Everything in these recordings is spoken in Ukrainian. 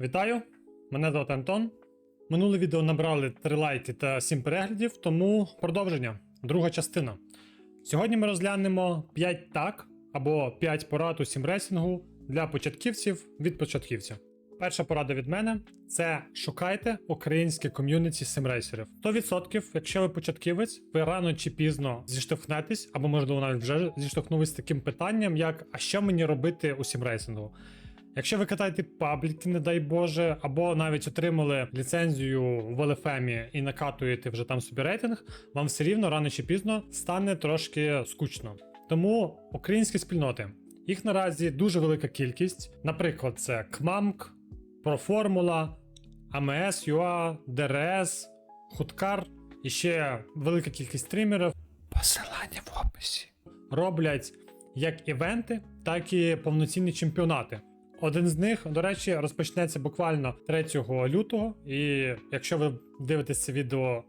Вітаю! Мене звати Антон. Минуле відео набрали 3 лайки та 7 переглядів, тому продовження. Друга частина. Сьогодні ми розглянемо 5 так або 5 порад у сімрейсингу для початківців від початківців. Перша порада від мене це шукайте українське ком'юніті симрейсерів. 100%, якщо ви початківець, ви рано чи пізно зіштовхнетесь, або можливо навіть вже зіштовхнулись з таким питанням, як а що мені робити у сімрейсингу? Якщо ви катаєте пабліки, не дай Боже, або навіть отримали ліцензію в LFM і накатуєте вже там собі рейтинг, вам все рівно рано чи пізно стане трошки скучно. Тому українські спільноти. Їх наразі дуже велика кількість. Наприклад, це КМАМК, Проформула, АМС, ЮА, ДРС, Хуткар і ще велика кількість стрімерів. Посилання в описі. Роблять як івенти, так і повноцінні чемпіонати. Один з них, до речі, розпочнеться буквально 3 лютого. І якщо ви дивитесь це відео,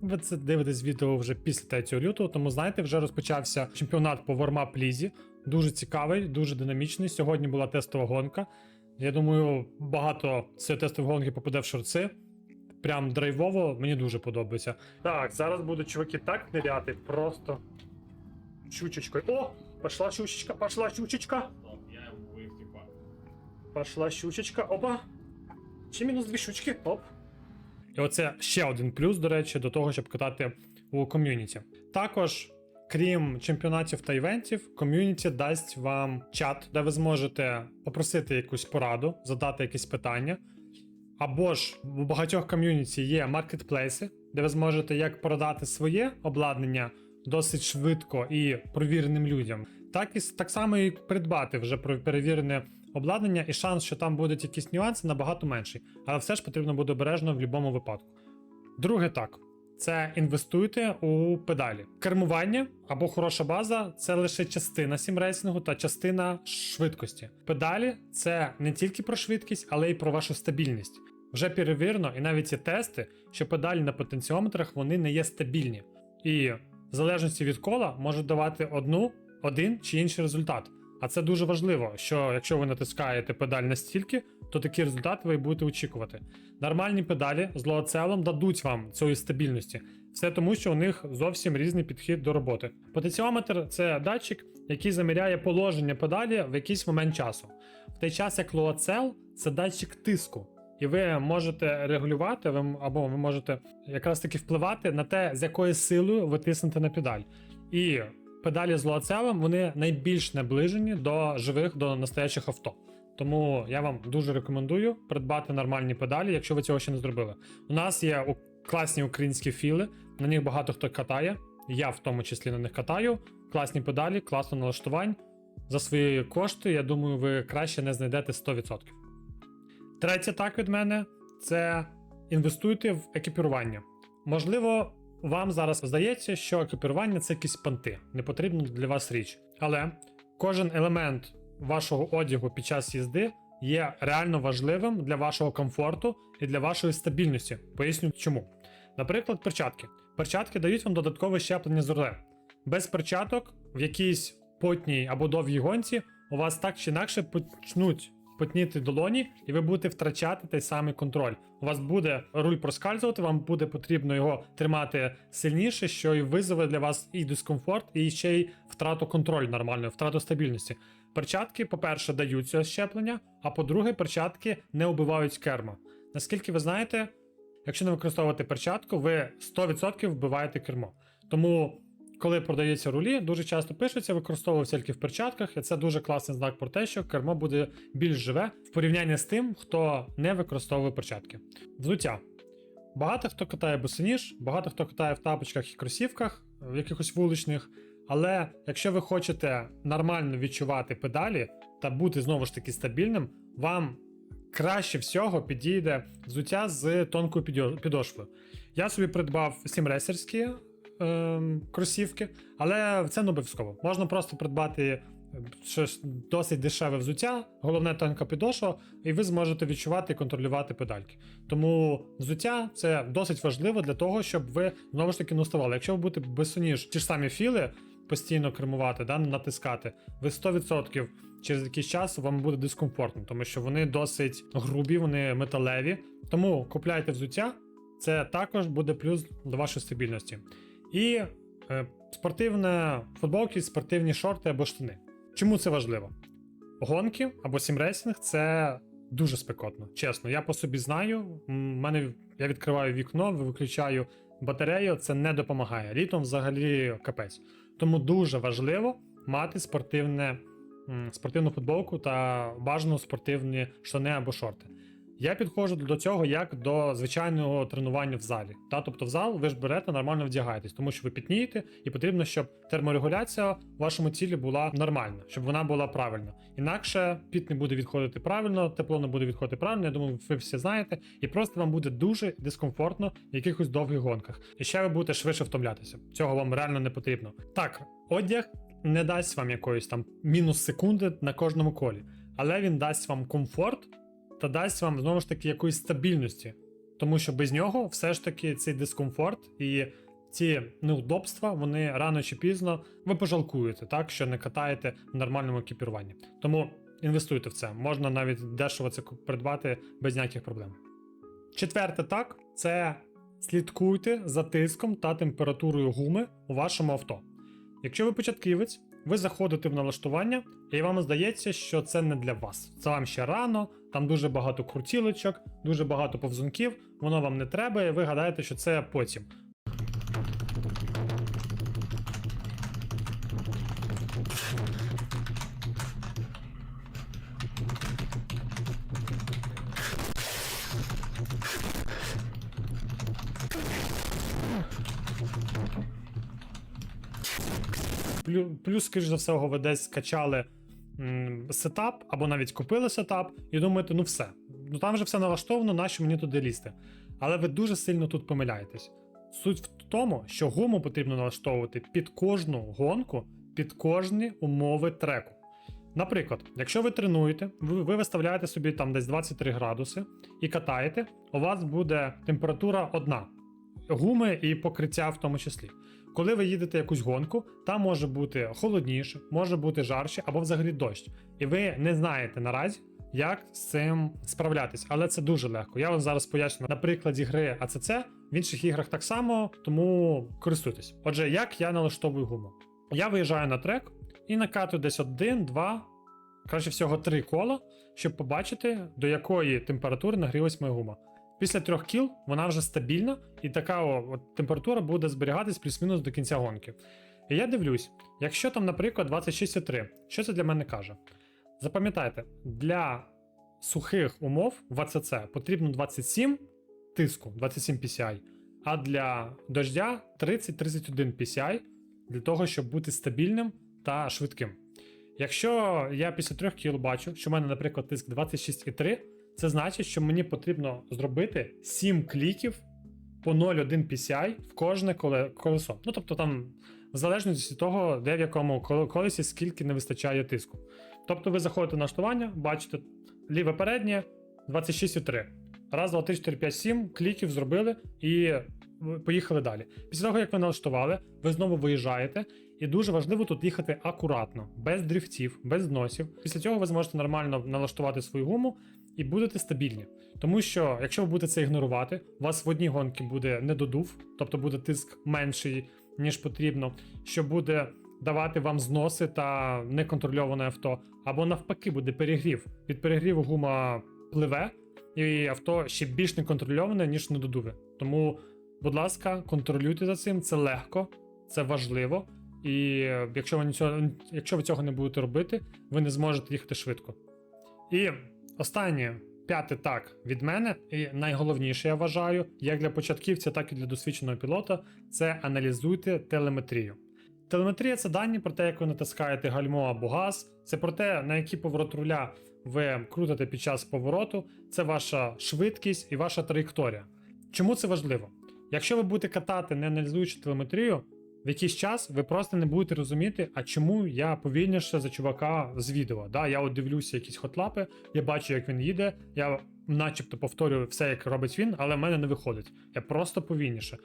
ви це дивитесь відео вже після 3 лютого, тому знаєте, вже розпочався чемпіонат по Warmap Лізі. Дуже цікавий, дуже динамічний. Сьогодні була тестова гонка. Я думаю, багато з цієї тестової гонки попаде в шорти. Прям драйвово, мені дуже подобається. Так, зараз будуть чуваки так ниряти, просто щучечкою. О! Пошла щучечка, пошла щучечка. Пошла щучечка, опа. Ще мінус дві щучки, оп. І оце ще один плюс, до речі, до того, щоб катати у ком'юніті. Також, крім чемпіонатів та івентів, ком'юніті дасть вам чат, де ви зможете попросити якусь пораду, задати якісь питання. Або ж у багатьох ком'юніті є маркетплейси, де ви зможете як продати своє обладнання досить швидко і провіреним людям, так і так само і придбати вже перевірене обладнання, і шанс, що там будуть якісь нюанси, набагато менший. Але все ж потрібно буде обережно в будь-якому випадку. Друге так. Це інвестуйте у педалі. Кермування або хороша база це лише частина сімрейсингу та частина швидкості. Педалі це не тільки про швидкість, але й про вашу стабільність. Вже перевірено, і навіть є тести, що педалі на потенціометрах вони не є стабільні. І в залежності від кола можуть давати одну, один чи інший результат. А це дуже важливо, що якщо ви натискаєте педаль настільки, то такі результати ви будете очікувати. Нормальні педалі з лоацелом дадуть вам цієї стабільності. Все тому, що у них зовсім різний підхід до роботи. Потенціометр це датчик, який заміряє положення педалі в якийсь момент часу. В той час як лоацел це датчик тиску. І ви можете регулювати, ви, або ви можете якраз таки впливати на те, з якою силою ви тиснете на педаль. І педалі з лоацелем вони найбільш наближені до живих, до настоящих авто. Тому я вам дуже рекомендую придбати нормальні педалі, якщо ви цього ще не зробили. У нас є класні українські філи, на них багато хто катає. Я в тому числі на них катаю. Класні педалі, класно налаштувань. За свої кошти, я думаю, ви краще не знайдете 100%. Третє так від мене це інвестуйте в екіпірування. Можливо, вам зараз здається, що екіпірування це якісь панти, не потрібна для вас річ. Але кожен елемент вашого одягу під час їзди є реально важливим для вашого комфорту і для вашої стабільності. Поясню чому. Наприклад, перчатки. Перчатки дають вам додаткове щеплення з рулем. Без перчаток в якійсь потній або довгій гонці у вас так чи інакше почнуть потніти долоні, і ви будете втрачати той самий контроль. У вас буде руль проскальзувати, вам буде потрібно його тримати сильніше, що і визове для вас і дискомфорт, і ще й втрату контролю нормальної, втрату стабільності. Перчатки, по-перше, дають це щеплення, а по-друге, перчатки не убивають керма. Наскільки ви знаєте, якщо не використовувати перчатку, ви 100% вбиваєте кермо. Тому, коли продаються рулі, дуже часто пишеться, використовується тільки в перчатках, і це дуже класний знак про те, що кермо буде більш живе в порівнянні з тим, хто не використовує перчатки. Взуття. Багато хто катає босоніж, багато хто катає в тапочках і кросівках, в якихось вуличних. Але якщо ви хочете нормально відчувати педалі та бути знову ж таки стабільним, вам краще всього підійде взуття з тонкою підошвою. Я собі придбав сімресерські ем, кросівки, але це не обов'язково. Можна просто придбати е, щось досить дешеве взуття, головне тонка підошва, і ви зможете відчувати і контролювати педальки. Тому взуття це досить важливо для того, щоб ви знову ж таки не уставали. Якщо ви будете безсоніж ті ж самі філи, постійно кермувати, да, натискати, ви 100% через якийсь час вам буде дискомфортно, тому що вони досить грубі, вони металеві. Тому купляйте взуття, це також буде плюс до вашої стабільності. І е, спортивне футболки, спортивні шорти або штани. Чому це важливо? Гонки або сімрейсинг це дуже спекотно. Чесно, я по собі знаю. Мене я відкриваю вікно, виключаю батарею, це не допомагає. Літом взагалі капець. Тому дуже важливо мати спортивне, спортивну футболку та бажано спортивні штани або шорти. Я підходжу до цього як до звичайного тренування в залі. Та, тобто в зал ви ж берете, нормально вдягаєтесь, тому що ви пітнієте, і потрібно, щоб терморегуляція в вашому тілі була нормальна, щоб вона була правильна. Інакше піт не буде відходити правильно, тепло не буде відходити правильно. Я думаю, ви всі знаєте, і просто вам буде дуже дискомфортно в якихось довгих гонках. І ще ви будете швидше втомлятися. Цього вам реально не потрібно. Так, одяг не дасть вам якоїсь там мінус секунди на кожному колі, але він дасть вам комфорт та дасть вам знову ж таки якоїсь стабільності. Тому що без нього все ж таки цей дискомфорт і ці неудобства, вони рано чи пізно ви пожалкуєте, так що не катаєте в нормальному екіпіруванні. Тому інвестуйте в це. Можна навіть дешево це придбати без ніяких проблем. Четверте, так, це слідкуйте за тиском та температурою гуми у вашому авто. Якщо ви початківець, ви заходите в налаштування, і вам здається, що це не для вас. Це вам ще рано, там дуже багато крутілочок, дуже багато повзунків, воно вам не треба, і ви гадаєте, що це потім. Плю- Плюс, скоріш за всього, ви десь скачали сетап, або навіть купили сетап, і думаєте, ну все. Ну там вже все налаштовано, нащо мені туди лізти. Але ви дуже сильно тут помиляєтесь. Суть в тому, що гуму потрібно налаштовувати під кожну гонку, під кожні умови треку. Наприклад, якщо ви тренуєте, ви, ви виставляєте собі там десь 23 градуси і катаєте, у вас буде температура одна. Гуми і покриття в тому числі. Коли ви їдете якусь гонку, там може бути холодніше, може бути жарче або взагалі дощ. І ви не знаєте наразі, як з цим справлятись. Але це дуже легко. Я вам зараз поясню на прикладі гри АЦЦ, в інших іграх так само, тому користуйтесь. Отже, як я налаштовую гуму? Я виїжджаю на трек і накатую десь один, два, краще всього три кола, щоб побачити, до якої температури нагрілась моя гума. Після трьох кіл вона вже стабільна, і така о, от, температура буде зберігатись плюс-мінус до кінця гонки. І я дивлюсь, якщо там, наприклад, 26,3, що це для мене каже? Запам'ятайте, для сухих умов в АЦЦ потрібно 27 тиску, 27 PCI, а для дождя 30-31 PCI для того, щоб бути стабільним та швидким. Якщо я після трьох кіл бачу, що в мене, наприклад, тиск 26,3, це значить, що мені потрібно зробити 7 кліків по 0,1 PCI в кожне колесо. Ну тобто там, в залежності від того, де в якому коле- колесі скільки не вистачає тиску. Тобто ви заходите на налаштування, бачите ліве переднє 26,3. Раз, два, три, чотири, п'ять, сім кліків зробили і поїхали далі. Після того, як ви налаштували, ви знову виїжджаєте, і дуже важливо тут їхати акуратно, без дрифтів, без зносів. Після цього ви зможете нормально налаштувати свою гуму і будете стабільні. Тому що, якщо ви будете це ігнорувати, у вас в одній гонці буде недодув, тобто буде тиск менший, ніж потрібно, що буде давати вам зноси та неконтрольоване авто, або навпаки, буде перегрів. Від перегріву гума пливе, і авто ще більш неконтрольоване, ніж недодуве. Тому, будь ласка, контролюйте за цим, це легко, це важливо. І якщо ви, нічого, якщо ви цього не будете робити, ви не зможете їхати швидко. І останнє, п'яте так від мене, і найголовніше, я вважаю, як для початківця, так і для досвідченого пілота, це аналізуйте телеметрію. Телеметрія це дані про те, як ви натискаєте гальмо або газ, це про те, на який поворот руля ви крутите під час повороту, це ваша швидкість і ваша траєкторія. Чому це важливо? Якщо ви будете катати, не аналізуючи телеметрію, в якийсь час ви просто не будете розуміти, а чому я повільніше за чувака з відео. Да? Я от дивлюся якісь хотлапи, я бачу, як він їде, я начебто повторюю все, як робить він, але в мене не виходить. Я просто повільніше.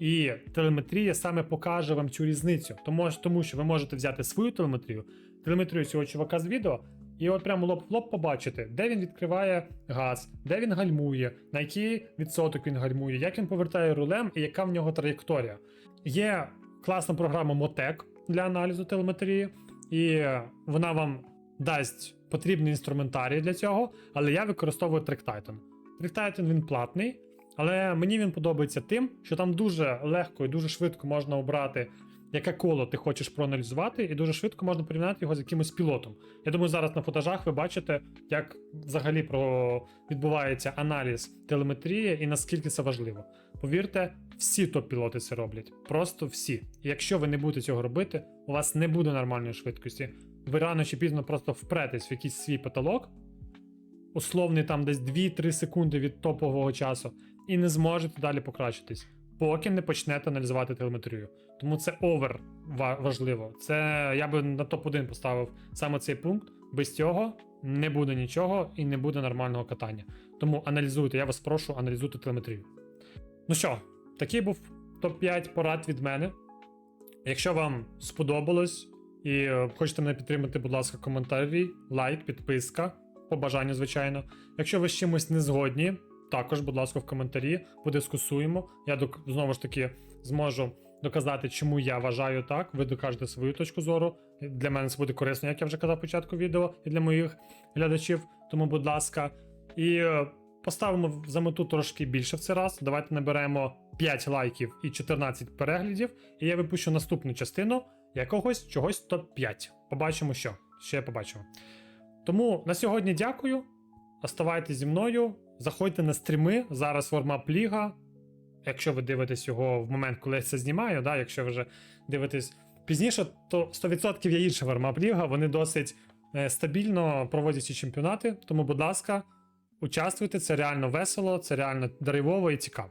І телеметрія саме покаже вам цю різницю. Тому, тому що ви можете взяти свою телеметрію, телеметрію цього чувака з відео, і от прямо лоб в лоб побачити, де він відкриває газ, де він гальмує, на який відсоток він гальмує, як він повертає рулем і яка в нього траєкторія. Є класна програма Мотек для аналізу телеметрії, і вона вам дасть потрібний інструментарій для цього, але я використовую TrackTitan. TrackTitan він платний, але мені він подобається тим, що там дуже легко і дуже швидко можна обрати, яке коло ти хочеш проаналізувати, і дуже швидко можна порівняти його з якимось пілотом. Я думаю, зараз на футажах ви бачите, як взагалі про... відбувається аналіз телеметрії і наскільки це важливо. Повірте, всі топ-пілоти це роблять. Просто всі. Якщо ви не будете цього робити, у вас не буде нормальної швидкості. Ви рано чи пізно просто впретесь в якийсь свій потолок, условний там десь 2-3 секунди від топового часу, і не зможете далі покращитись, поки не почнете аналізувати телеметрію. Тому це овер важливо. Це я би на топ-1 поставив саме цей пункт. Без цього не буде нічого і не буде нормального катання. Тому аналізуйте, я вас прошу, аналізуйте телеметрію. Ну що, такий був топ-5 порад від мене. Якщо вам сподобалось і е, хочете мене підтримати, будь ласка, коментарі, лайк, підписка, по бажанню, звичайно. Якщо ви з чимось не згодні, також, будь ласка, в коментарі подискусуємо. Я знову ж таки зможу доказати, чому я вважаю так. Ви докажете свою точку зору. Для мене це буде корисно, як я вже казав початку відео, і для моїх глядачів. Тому, будь ласка, і е, поставимо за мету трошки більше в цей раз. Давайте наберемо 5 лайків і 14 переглядів, і я випущу наступну частину якогось чогось топ-5. Побачимо, що. Ще побачимо. Тому на сьогодні дякую. Оставайтесь зі мною. Заходьте на стріми. Зараз вармап ліга. Якщо ви дивитесь його в момент, коли я це знімаю, да, якщо ви вже дивитесь пізніше, то 100% є інша вармап ліга. Вони досить е, стабільно проводять ці чемпіонати. Тому, будь ласка, участвуйте. Це реально весело, це реально драйвово і цікаво.